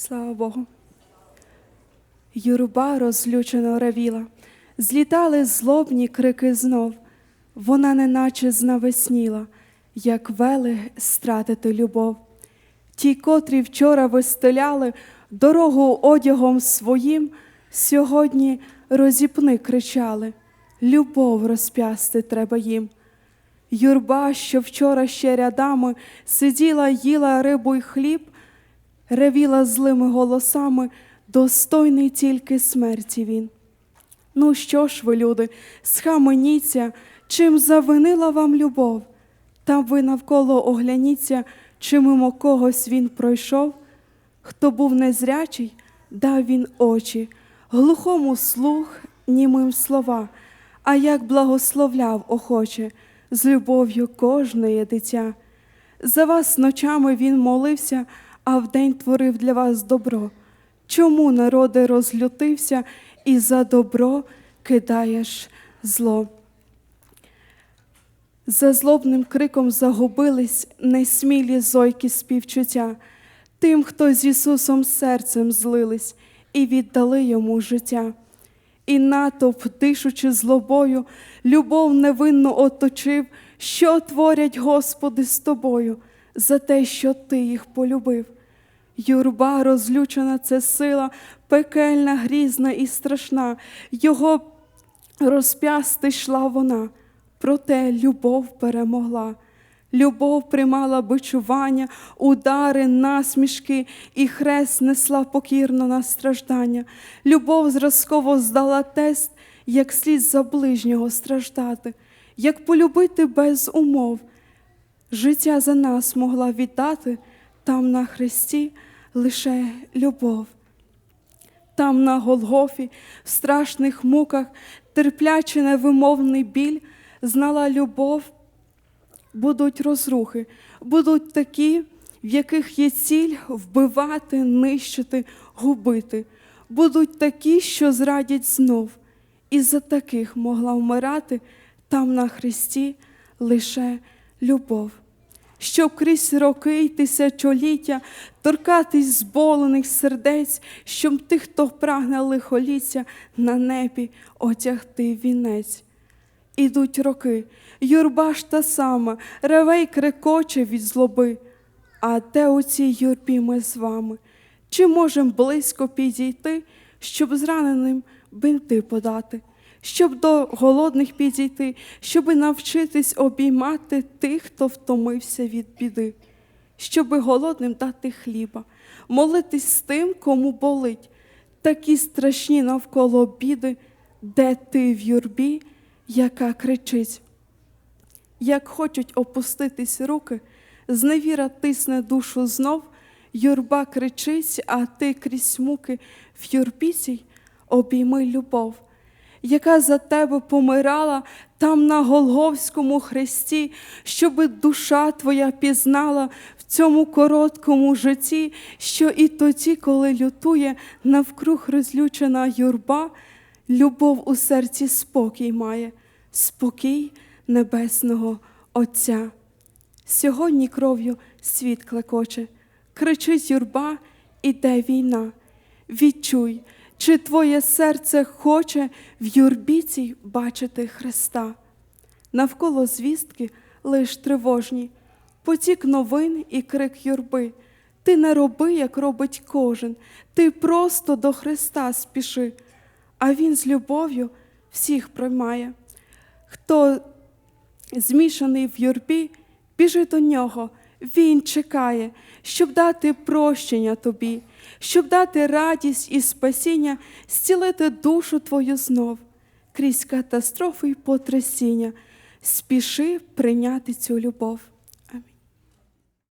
Слава Богу. Юрба розлючено ревіла, злітали злобні крики знов. Вона неначе знавесніла, як вели стратити любов. Ті, котрі вчора вистеляли дорогу одягом своїм, сьогодні розіпни кричали. Любов розп'ясти треба їм. Юрба, що вчора ще рядами сиділа, їла рибу й хліб, ревіла злими голосами, достойний тільки смерті він. Ну що ж ви, люди, схаменіться, чим завинила вам любов? Там ви навколо огляніться, чи мимо когось він пройшов? Хто був незрячий, дав він очі, глухому слух, німим слова, а як благословляв охоче, з любов'ю кожне дитя. За вас ночами він молився, а вдень творив для вас добро. Чому народи розлютився і за добро кидаєш зло? За злобним криком загубились несмілі зойки співчуття, тим, хто з Ісусом серцем злились і віддали йому життя. І натовп, дишучи злобою, любов невинну оточив, що творять Господи з тобою за те, що ти їх полюбив. Юрба розлючена це сила, пекельна, грізна і страшна. Його розп'ясти йшла вона, проте любов перемогла. Любов приймала бичування, удари, насмішки, і хрест несла покірно на страждання. Любов зразково здала тест, як слід за ближнього страждати, як полюбити без умов. Життя за нас могла віддати там на хресті лише любов. Там на Голгофі, в страшних муках, терплячи невимовний біль, знала любов, будуть розрухи, будуть такі, в яких є ціль вбивати, нищити, губити, будуть такі, що зрадять знов, і за таких могла вмирати там на Христі лише любов. Щоб крізь роки й тисячоліття торкатись зболених сердець, щоб тих, хто прагне лихоліття, на небі отягти вінець. Ідуть роки, юрба ж та сама, реве й крикоче від злоби. А де у цій юрбі ми з вами? Чи можем близько підійти, щоб зраненим бинти подати, щоб до голодних підійти, щоби навчитись обіймати тих, хто втомився від біди, щоби голодним дати хліба, молитись з тим, кому болить, такі страшні навколо біди, де ти в юрбі, яка кричить. Як хочуть опуститись руки, зневіра тисне душу знов, юрба кричить, а ти крізь муки в юрбі цій обійми любов, яка за тебе помирала там на Голговському хресті, щоби душа твоя пізнала в цьому короткому житті, що і тоді, коли лютує навкруг розлючена юрба, любов у серці спокій має, спокій небесного Отця. Сьогодні кров'ю світ клекоче, кричить юрба, іде війна. Відчуй, чи твоє серце хоче в юрбі цій бачити Христа. Навколо звістки лиш тривожні, потік новин і крик юрби. Ти не роби, як робить кожен, ти просто до Христа спіши, а Він з любов'ю всіх приймає. Хто змішаний в юрбі, біжи до нього, він чекає, щоб дати прощення тобі, щоб дати радість і спасіння, зцілити душу твою знов, крізь катастрофи й потрясіння, спіши прийняти цю любов.